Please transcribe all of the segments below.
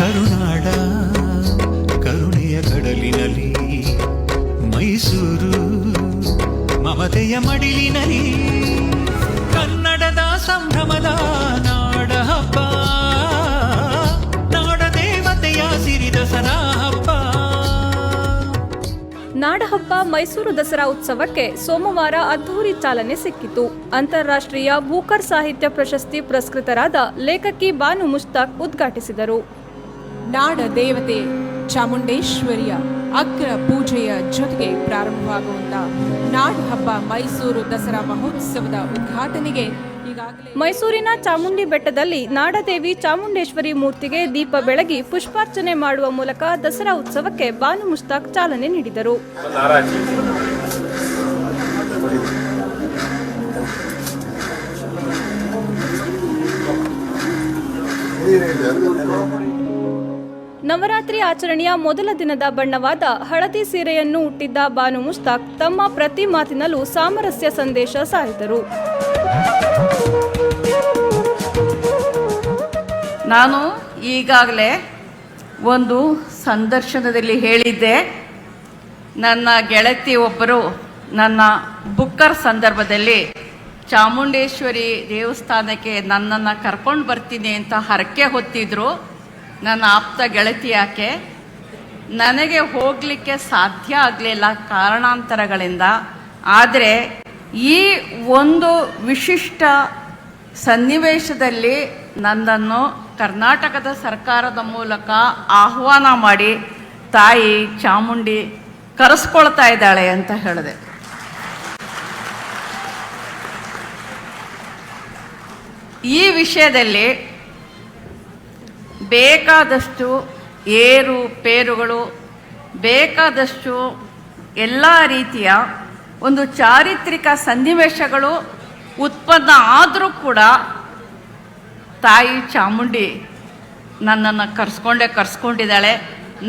ಕರುನಾಡ, ಕರುಣೆಯ ಕಡಲಿನಲ್ಲಿ ಮೈಸೂರು, ಮಮತೆಯ ಮಡಿಲಿನಲ್ಲಿ ಕನ್ನಡದ ಸಂಭ್ರಮದ ನಾಡ ಹಬ್ಬ, ನಾಡ ದೇವತೆಯ ಸಿರಿ ದಸರಾ ಹಬ್ಬ ನಾಡಹಬ್ಬ ಮೈಸೂರು ದಸರಾ ಉತ್ಸವಕ್ಕೆ ಸೋಮವಾರ ಅದ್ಧೂರಿ ಚಾಲನೆ ಸಿಕ್ಕಿತು. ಅಂತಾರಾಷ್ಟ್ರೀಯ ಭೂಕರ್ ಸಾಹಿತ್ಯ ಪ್ರಶಸ್ತಿ ಪುರಸ್ಕೃತರಾದ ಲೇಖಕಿ ಬಾನು ಮುಷ್ತಾಕ್ ಉದ್ಘಾಟಿಸಿದರು. ನಾಡ ದೇವತೆ ಚಾಮುಂಡೇಶ್ವರಿಯ ಅಗ್ರ ಪೂಜೆಯ ಜೊತೆಗೆ ಪ್ರಾರಂಭವಾಗುವಂತ ನಾಡು ಹಬ್ಬ ಮೈಸೂರು ದಸರಾ ಮಹೋತ್ಸವದ ಉದ್ಘಾಟನೆಗೆ ಈಗಾಗಲೇ ಮೈಸೂರಿನ ಚಾಮುಂಡಿ ಬೆಟ್ಟದಲ್ಲಿ ನಾಡದೇವಿ ಚಾಮುಂಡೇಶ್ವರಿ ಮೂರ್ತಿಗೆ ದೀಪ ಬೆಳಗಿ ಪುಷ್ಪಾರ್ಚನೆ ಮಾಡುವ ಮೂಲಕ ದಸರಾ ಉತ್ಸವಕ್ಕೆ ಬಾನು ಮುಸ್ತಾಕ್ ಚಾಲನೆ ನೀಡಿದರು. ನವರಾತ್ರಿ ಆಚರಣೆಯ ಮೊದಲ ದಿನದ ಬಣ್ಣವಾದ ಹಳದಿ ಸೀರೆಯನ್ನು ಹುಟ್ಟಿದ್ದ ಬಾನು ಮುಸ್ತಾಕ್ ತಮ್ಮ ಪ್ರತಿ ಮಾತಿನಲ್ಲೂ ಸಾಮರಸ್ಯ ಸಂದೇಶ ಸಾರಿದರು. ನಾನು ಈಗಾಗಲೇ ಒಂದು ಸಂದರ್ಶನದಲ್ಲಿ ಹೇಳಿದ್ದೆ. ನನ್ನ ಗೆಳತಿ ಒಬ್ಬರು ನನ್ನ ಬುಕ್ಕರ್ ಸಂದರ್ಭದಲ್ಲಿ ಚಾಮುಂಡೇಶ್ವರಿ ದೇವಸ್ಥಾನಕ್ಕೆ ನನ್ನನ್ನು ಕರ್ಕೊಂಡು ಬರ್ತೀನಿ ಅಂತ ಹರಕೆ ಹೊತ್ತಿದ್ರು. ನನ್ನ ಆಪ್ತ ಗೆಳತಿ ಆಕೆ ನನಗೆ ಹೋಗಲಿಕ್ಕೆ ಸಾಧ್ಯ ಆಗಲಿಲ್ಲ ಕಾರಣಾಂತರಗಳಿಂದ. ಆದರೆ ಈ ಒಂದು ವಿಶಿಷ್ಟ ಸನ್ನಿವೇಶದಲ್ಲಿ ನನ್ನನ್ನು ಕರ್ನಾಟಕದ ಸರ್ಕಾರದ ಮೂಲಕ ಆಹ್ವಾನ ಮಾಡಿ ತಾಯಿ ಚಾಮುಂಡಿ ಕರೆಸ್ಕೊಳ್ತಾ ಇದ್ದಾಳೆ ಅಂತ ಹೇಳಿದೆ. ಈ ವಿಷಯದಲ್ಲಿ ಬೇಕಾದಷ್ಟು ಏರು, ಪೇರುಗಳು, ಬೇಕಾದಷ್ಟು ಎಲ್ಲ ರೀತಿಯ ಒಂದು ಚಾರಿತ್ರಿಕ ಸನ್ನಿವೇಶಗಳು ಉತ್ಪನ್ನ ಆದರೂ ಕೂಡ ತಾಯಿ ಚಾಮುಂಡಿ ನನ್ನನ್ನು ಕರ್ಸ್ಕೊಂಡೇ ಕರ್ಸ್ಕೊಂಡಿದ್ದಾಳೆ.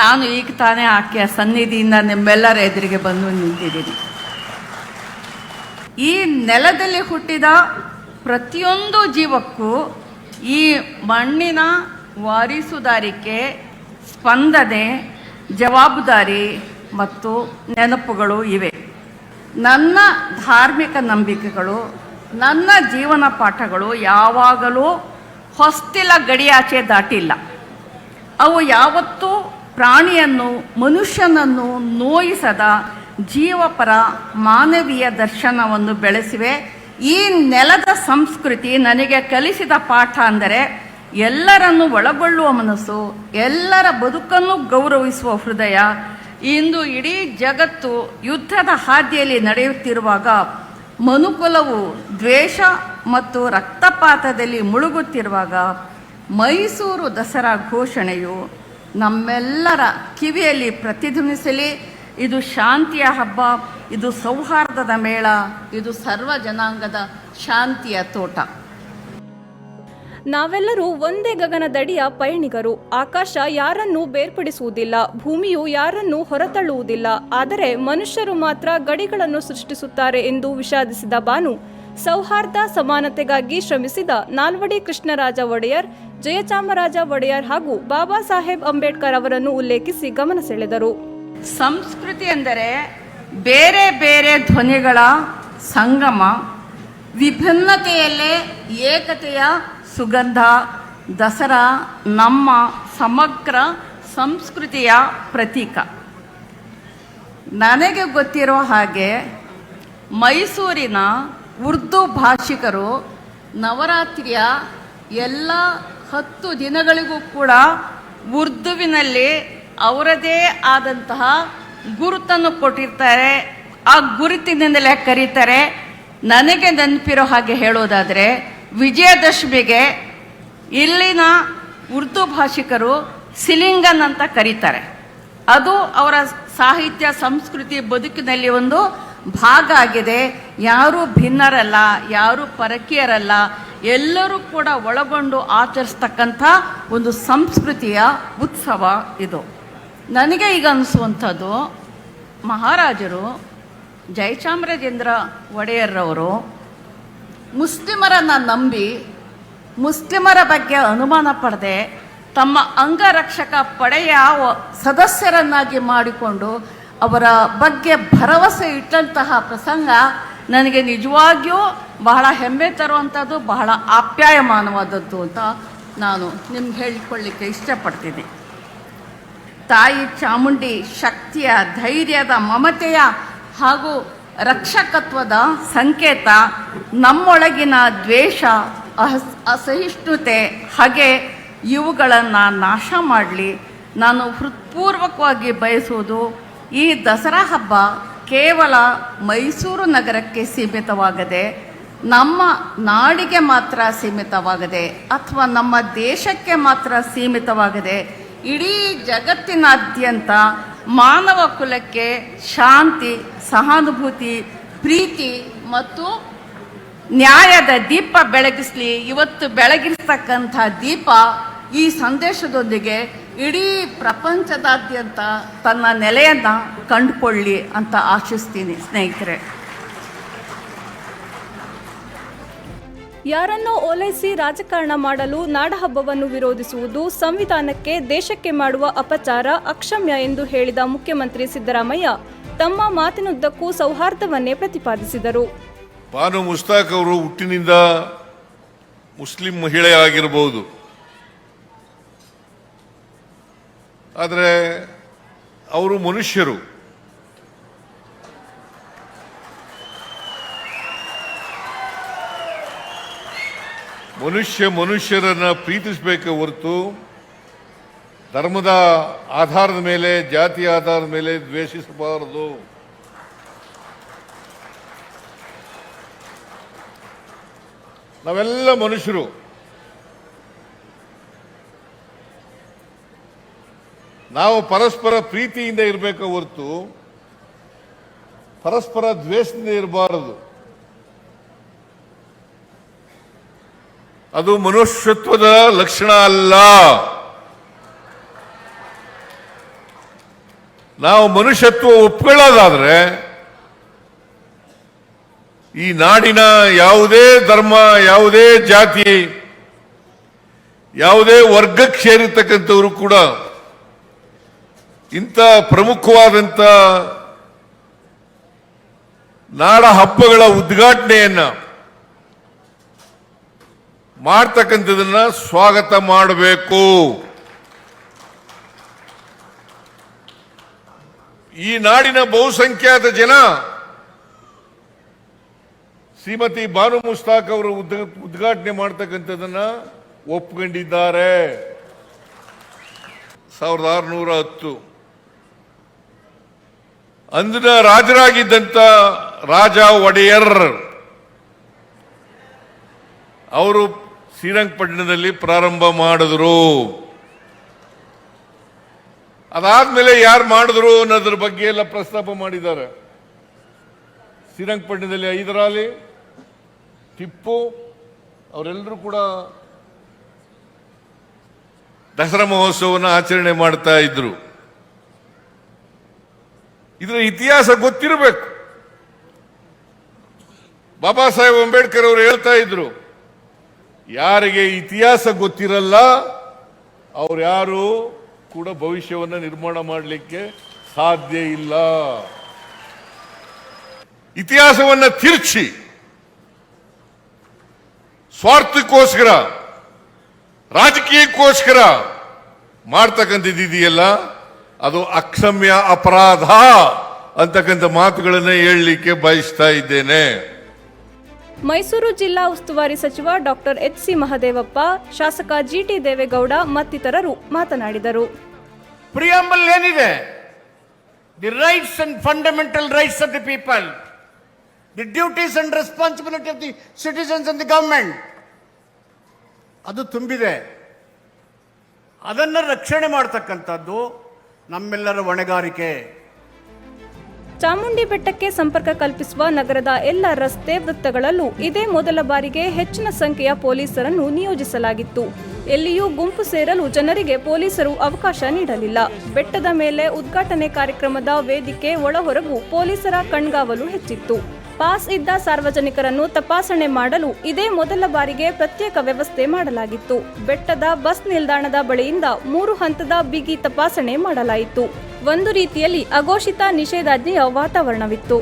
ನಾನು ಈಗ ತಾನೇ ಆಕೆಯ ಸನ್ನಿಧಿಯಿಂದ ನಿಮ್ಮೆಲ್ಲರ ಎದುರಿಗೆ ಬಂದು ನಿಂತಿದ್ದೀನಿ. ಈ ನೆಲದಲ್ಲಿ ಹುಟ್ಟಿದ ಪ್ರತಿಯೊಂದು ಜೀವಕ್ಕೂ ಈ ಮಣ್ಣಿನ ವಾರಿಸುದಾರಿಕೆ, ಸ್ಪಂದನೆ, ಜವಾಬ್ದಾರಿ ಮತ್ತು ನೆನಪುಗಳು ಇವೆ. ನನ್ನ ಧಾರ್ಮಿಕ ನಂಬಿಕೆಗಳು, ನನ್ನ ಜೀವನ ಪಾಠಗಳು ಯಾವಾಗಲೂ ಹೊಸ್ತಿಲ ಗಡಿಯಾಚೆ ದಾಟಿಲ್ಲ. ಅವು ಯಾವತ್ತೂ ಪ್ರಾಣಿಯನ್ನು, ಮನುಷ್ಯನನ್ನು ನೋಯಿಸದ ಜೀವಪರ ಮಾನವೀಯ ದರ್ಶನವನ್ನು ಬೆಳೆಸಿವೆ. ಈ ನೆಲದ ಸಂಸ್ಕೃತಿ ನನಗೆ ಕಲಿಸಿದ ಪಾಠ ಅಂದರೆ ಎಲ್ಲರನ್ನು ಒಳಗೊಳ್ಳುವ ಮನಸ್ಸು, ಎಲ್ಲರ ಬದುಕನ್ನು ಗೌರವಿಸುವ ಹೃದಯ, ಇಂದು ಇಡೀ ಜಗತ್ತು ಯುದ್ಧದ ಹಾದಿಯಲ್ಲಿ ನಡೆಯುತ್ತಿರುವಾಗ ಮನುಕುಲವು ದ್ವೇಷ ಮತ್ತು ರಕ್ತಪಾತದಲ್ಲಿ ಮುಳುಗುತ್ತಿರುವಾಗ ಮೈಸೂರು ದಸರಾ ಘೋಷಣೆಯು ನಮ್ಮೆಲ್ಲರ ಕಿವಿಯಲ್ಲಿ ಪ್ರತಿಧ್ವನಿಸಲಿ, ಇದು ಶಾಂತಿಯ ಹಬ್ಬ, ಇದು ಸೌಹಾರ್ದದ ಮೇಳ, ಇದು ಸರ್ವ ಜನಾಂಗದ ಶಾಂತಿಯ ತೋಟ. ನಾವೆಲ್ಲರೂ ಒಂದೇ ಗಗನದಡಿಯ ಪಯಣಿಗರು. ಆಕಾಶ ಯಾರನ್ನೂ ಬೇರ್ಪಡಿಸುವುದಿಲ್ಲ, ಭೂಮಿಯು ಯಾರನ್ನೂ ಹೊರತಳ್ಳುವುದಿಲ್ಲ. ಆದರೆ ಮನುಷ್ಯರು ಮಾತ್ರ ಗಡಿಗಳನ್ನು ಸೃಷ್ಟಿಸುತ್ತಾರೆ ಎಂದು ವಿಷಾದಿಸಿದ ಬಾನು. ಸೌಹಾರ್ದ ಸಮಾನತೆಗಾಗಿ ಶ್ರಮಿಸಿದ ನಾಲ್ವಡಿ ಕೃಷ್ಣರಾಜ ಒಡೆಯರ್, ಜಯಚಾಮರಾಜ ಒಡೆಯರ್ ಹಾಗೂ ಬಾಬಾ ಸಾಹೇಬ್ ಅಂಬೇಡ್ಕರ್ ಅವರನ್ನು ಉಲ್ಲೇಖಿಸಿ ಗಮನ ಸೆಳೆದರು. ಸಂಸ್ಕೃತಿ ಎಂದರೆ ಬೇರೆ ಬೇರೆ ಧ್ವನಿಗಳ ಸಂಗಮ, ವಿಭಿನ್ನತೆಯಲ್ಲೇ ಏಕತೆಯ ಸುಗಂಧ, ದಸರಾ, ನಮ್ಮ ಸಮಗ್ರ ಸಂಸ್ಕೃತಿಯ ಪ್ರತೀಕ. ನನಗೆ ಗೊತ್ತಿರೋ ಹಾಗೆ ಮೈಸೂರಿನ ಉರ್ದು ಭಾಷಿಕರು ನವರಾತ್ರಿಯ ಎಲ್ಲ ಹತ್ತು ದಿನಗಳಿಗೂ ಕೂಡ ಉರ್ದುವಿನಲ್ಲಿ ಅವರದೇ ಆದಂತಹ ಗುರುತನ್ನು ಕೊಟ್ಟಿರ್ತಾರೆ. ಆ ಗುರುತಿನಿಂದಲೇ ಕರೀತಾರೆ. ನನಗೆ ನೆನಪಿರೋ ಹಾಗೆ ಹೇಳೋದಾದರೆ ವಿಜಯದಶಮಿಗೆ ಇಲ್ಲಿನ ಉರ್ದು ಭಾಷಿಕರು ಸಿಲಿಂಗನ್ ಅಂತ ಕರೀತಾರೆ. ಅದು ಅವರ ಸಾಹಿತ್ಯ, ಸಂಸ್ಕೃತಿ ಬದುಕಿನಲ್ಲಿ ಒಂದು ಭಾಗ ಆಗಿದೆ. ಯಾರೂ ಭಿನ್ನರಲ್ಲ, ಯಾರೂ ಪರಕೀಯರಲ್ಲ, ಎಲ್ಲರೂ ಕೂಡ ಒಳಗೊಂಡು ಆಚರಿಸ್ತಕ್ಕಂಥ ಒಂದು ಸಂಸ್ಕೃತಿಯ ಉತ್ಸವ ಇದು. ನನಗೆ ಈಗ ಅನಿಸುವಂಥದ್ದು, ಮಹಾರಾಜರು ಜಯಚಾಮರಾಜೇಂದ್ರ ಒಡೆಯರ್ರವರು ಮುಸ್ಲಿಮರನ್ನು ನಂಬಿ, ಮುಸ್ಲಿಮರ ಬಗ್ಗೆ ಅನುಮಾನ ಪಡೆದೆ, ತಮ್ಮ ಅಂಗರಕ್ಷಕ ಪಡೆಯ ಸದಸ್ಯರನ್ನಾಗಿ ಮಾಡಿಕೊಂಡು ಅವರ ಬಗ್ಗೆ ಭರವಸೆ ಇಟ್ಟಂತಹ ಪ್ರಸಂಗ ನನಗೆ ನಿಜವಾಗಿಯೂ ಬಹಳ ಹೆಮ್ಮೆ ತರುವಂಥದ್ದು, ಬಹಳ ಆಪ್ಯಾಯಮಾನವಾದದ್ದು ಅಂತ ನಾನು ನಿಮ್ಗೆ ಹೇಳಿಕೊಳ್ಳಿಕ್ಕೆ ಇಷ್ಟಪಡ್ತೀನಿ. ತಾಯಿ ಚಾಮುಂಡಿ ಶಕ್ತಿಯ, ಧೈರ್ಯದ, ಮಮತೆಯ ಹಾಗೂ ರಕ್ಷಕತ್ವದ ಸಂಕೇತ, ನಮ್ಮೊಳಗಿನ ದ್ವೇಷ ಅಸಹಿಷ್ಣುತೆ, ಹಾಗೆ, ಇವುಗಳನ್ನು ನಾಶ ಮಾಡಲಿ. ನಾನು ಹೃತ್ಪೂರ್ವಕವಾಗಿ ಬಯಸುವುದು ಈ ದಸರಾ ಹಬ್ಬ ಕೇವಲ ಮೈಸೂರು ನಗರಕ್ಕೆ ಸೀಮಿತವಾಗದೆ, ನಮ್ಮ ನಾಡಿಗೆ ಮಾತ್ರ ಸೀಮಿತವಾಗದೆ ಅಥವಾ ನಮ್ಮ ದೇಶಕ್ಕೆ ಮಾತ್ರ ಸೀಮಿತವಾಗದೆ ಇಡೀ ಜಗತ್ತಿನಾದ್ಯಂತ ಮಾನವ ಕುಲಕ್ಕೆ ಶಾಂತಿ, ಸಹಾನುಭೂತಿ, ಪ್ರೀತಿ ಮತ್ತು ನ್ಯಾಯದ ದೀಪ ಬೆಳಗಿಸ್ಲಿ. ಇವತ್ತು ಬೆಳಗಿರ್ತಕ್ಕಂಥ ದೀಪ ಈ ಸಂದೇಶದೊಂದಿಗೆ ಇಡೀ ಪ್ರಪಂಚದಾದ್ಯಂತ ತನ್ನ ನೆಲೆಯನ್ನು ಕಂಡುಕೊಳ್ಳಿ ಅಂತ ಆಶಿಸ್ತೀನಿ ಸ್ನೇಹಿತರೆ. ಯಾರನ್ನೋ ಓಲೈಸಿ ರಾಜಕಾರಣ ಮಾಡಲು ನಾಡಹಬ್ಬವನ್ನು ವಿರೋಧಿಸುವುದು ಸಂವಿಧಾನಕ್ಕೆ ದೇಶಕ್ಕೆ ಮಾಡುವ ಅಪಚಾರ ಅಕ್ಷಮ್ಯ ಎಂದು ಹೇಳಿದ ಮುಖ್ಯಮಂತ್ರಿ ಸಿದ್ದರಾಮಯ್ಯ ತಮ್ಮ ಮಾತಿನುದ್ದಕ್ಕೂ ಸೌಹಾರ್ದವನ್ನೇ ಪ್ರತಿಪಾದಿಸಿದರು. ಬಾನು ಮುಸ್ತಾಕ್ ಅವರು ಹುಟ್ಟಿನಿಂದ ಮುಸ್ಲಿಂ ಮಹಿಳೆ ಆಗಿರಬಹುದು. ಆದರೆ ಅವರು ಮನುಷ್ಯರು. ಮನುಷ್ಯ ಮನುಷ್ಯರನ್ನ ಪ್ರೀತಿಸಬೇಕು ಹೊರತು ಧರ್ಮದ ಆಧಾರದ ಮೇಲೆ, ಜಾತಿ ಆಧಾರದ ಮೇಲೆ ದ್ವೇಷಿಸಬಾರದು. ನಾವೆಲ್ಲ ಮನುಷ್ಯರು. ನಾವು ಪರಸ್ಪರ ಪ್ರೀತಿಯಿಂದ ಇರಬೇಕು ಹೊರತು, ಪರಸ್ಪರ ದ್ವೇಷದಿಂದ ಇರಬಾರದು. ಅದು ಮನುಷ್ಯತ್ವದ ಲಕ್ಷಣ ಅಲ್ಲ. ನಾವು ಮನುಷ್ಯತ್ವ ಒಪ್ಕೊಳ್ಳೋದಾದ್ರೆ ಈ ನಾಡಿನ ಯಾವುದೇ ಧರ್ಮ, ಯಾವುದೇ ಜಾತಿ, ಯಾವುದೇ ವರ್ಗಕ್ಕೆ ಸೇರಿರ್ತಕ್ಕಂಥವರು ಕೂಡ ಇಂಥ ಪ್ರಮುಖವಾದಂಥ ನಾಡ ಹಬ್ಬಗಳ ಉದ್ಘಾಟನೆಯನ್ನ ಮಾಡ್ತಕ್ಕಂಥದನ್ನ ಸ್ವಾಗತ ಮಾಡಬೇಕು. ಈ ನಾಡಿನ ಬಹುಸಂಖ್ಯಾತ ಜನ ಶ್ರೀಮತಿ ಬಾನು ಮುಸ್ತಾಕ್ ಅವರು ಉದ್ಘ- ಉದ್ಘಾಟನೆ ಮಾಡ್ತಕ್ಕಂಥದನ್ನ ಒಪ್ಕೊಂಡಿದ್ದಾರೆ. ಸಾವಿರದ ಆರುನೂರ ಹತ್ತು. ಅಂದಿನ ರಾಜರಾಗಿದ್ದಂತ ರಾಜ ಒಡೆಯರ್, ಅವರು ಶ್ರೀರಂಗಪಟ್ಟಣದಲ್ಲಿ ಪ್ರಾರಂಭ ಮಾಡಿದ್ರು. ಅದಾದ್ಮೇಲೆ ಯಾರು ಮಾಡಿದ್ರು ಅನ್ನೋದ್ರ ಬಗ್ಗೆ ಎಲ್ಲ ಪ್ರಸ್ತಾಪ ಮಾಡಿದ್ದಾರೆ. ಶ್ರೀರಂಗಪಟ್ಟಣದಲ್ಲಿ ಐದರಾಲಿ ಟಿಪ್ಪು, ಅವರೆಲ್ಲರೂ ಕೂಡ ದಸರಾ ಮಹೋತ್ಸವವನ್ನು ಆಚರಣೆ ಮಾಡ್ತಾ ಇದ್ರು. ಇದರ ಇತಿಹಾಸ ಗೊತ್ತಿರಬೇಕು. ಬಾಬಾ ಸಾಹೇಬ್ ಅಂಬೇಡ್ಕರ್ ಅವರು ಹೇಳ್ತಾ ಇದ್ರು ಯಾರಿಗೆ ಇತಿಹಾಸ ಗೊತ್ತಿರಲ್ಲ, ಅವ್ರು ಯಾರು ಕೂಡ ಭವಿಷ್ಯವನ್ನು ನಿರ್ಮಾಣ ಮಾಡಲಿಕ್ಕೆ ಸಾಧ್ಯ ಇಲ್ಲ. ಇತಿಹಾಸವನ್ನ ತಿರುಚಿ. ಸ್ವಾರ್ಥಕ್ಕೋಸ್ಕರ, ರಾಜಕೀಯಕ್ಕೋಸ್ಕರ ಮಾಡ್ತಕ್ಕಂಥದ್ದಿದೆಯಲ್ಲ, ಅದು ಅಕ್ಷಮ್ಯ ಅಪರಾಧ ಅಂತಕ್ಕಂಥ ಮಾತುಗಳನ್ನ ಹೇಳಲಿಕ್ಕೆ ಬಯಸ್ತಾ ಇದ್ದೇನೆ. ಮೈಸೂರು ಜಿಲ್ಲಾ ಉಸ್ತುವಾರಿ ಸಚಿವ ಡಾಕ್ಟರ್ ಎಚ್ ಸಿ ಮಹದೇವಪ್ಪ, ಶಾಸಕ ಜಿಟಿ ದೇವೇಗೌಡ ಮತ್ತಿತರರು ಮಾತನಾಡಿದರು. ಪ್ರಿಯಂಬಲ್ ಏನಿದೆ? The rights and fundamental rights of the people the duties and responsibility of the citizens and the government ಅದು ತುಂಬಿದೆ. ಅದನ್ನು ರಕ್ಷಣೆ ಮಾಡ್ತಕ್ಕಂಥದ್ದು ನಮ್ಮೆಲ್ಲರ ಹೊಣೆಗಾರಿಕೆ. ಚಾಮುಂಡಿ ಬೆಟ್ಟಕ್ಕೆ ಸಂಪರ್ಕ ಕಲ್ಪಿಸುವ ನಗರದ ಎಲ್ಲ ರಸ್ತೆ ವೃತ್ತಗಳಲ್ಲೂ ಇದೇ ಮೊದಲ ಬಾರಿಗೆ ಹೆಚ್ಚಿನ ಸಂಖ್ಯೆಯ ಪೊಲೀಸರನ್ನು ನಿಯೋಜಿಸಲಾಗಿತ್ತು. ಎಲ್ಲಿಯೂ ಗುಂಪು ಸೇರಲು ಜನರಿಗೆ ಪೊಲೀಸರು ಅವಕಾಶ ನೀಡಲಿಲ್ಲ. ಬೆಟ್ಟದ ಮೇಲೆ ಉದ್ಘಾಟನೆ ಕಾರ್ಯಕ್ರಮದ ವೇದಿಕೆ ಒಳಹೊರಗು ಪೊಲೀಸರ ಕಣ್ಗಾವಲು ಹೆಚ್ಚಿತ್ತು. ಪಾಸ್ ಇದ್ದ ಸಾರ್ವಜನಿಕರನ್ನು ತಪಾಸಣೆ ಮಾಡಲು ಇದೇ ಮೊದಲ ಬಾರಿಗೆ ಪ್ರತ್ಯೇಕ ವ್ಯವಸ್ಥೆ ಮಾಡಲಾಗಿತ್ತು. ಬೆಟ್ಟದ ಬಸ್ ನಿಲ್ದಾಣದ ಬಳಿಯಿಂದ ಮೂರು ಹಂತದ ಬಿಗಿ ತಪಾಸಣೆ ಮಾಡಲಾಯಿತು. ಒಂದು ರೀತಿಯಲ್ಲಿ ಅಘೋಷಿತ ನಿಷೇಧಾಜ್ಞೆಯ ವಾತಾವರಣವಿತ್ತು.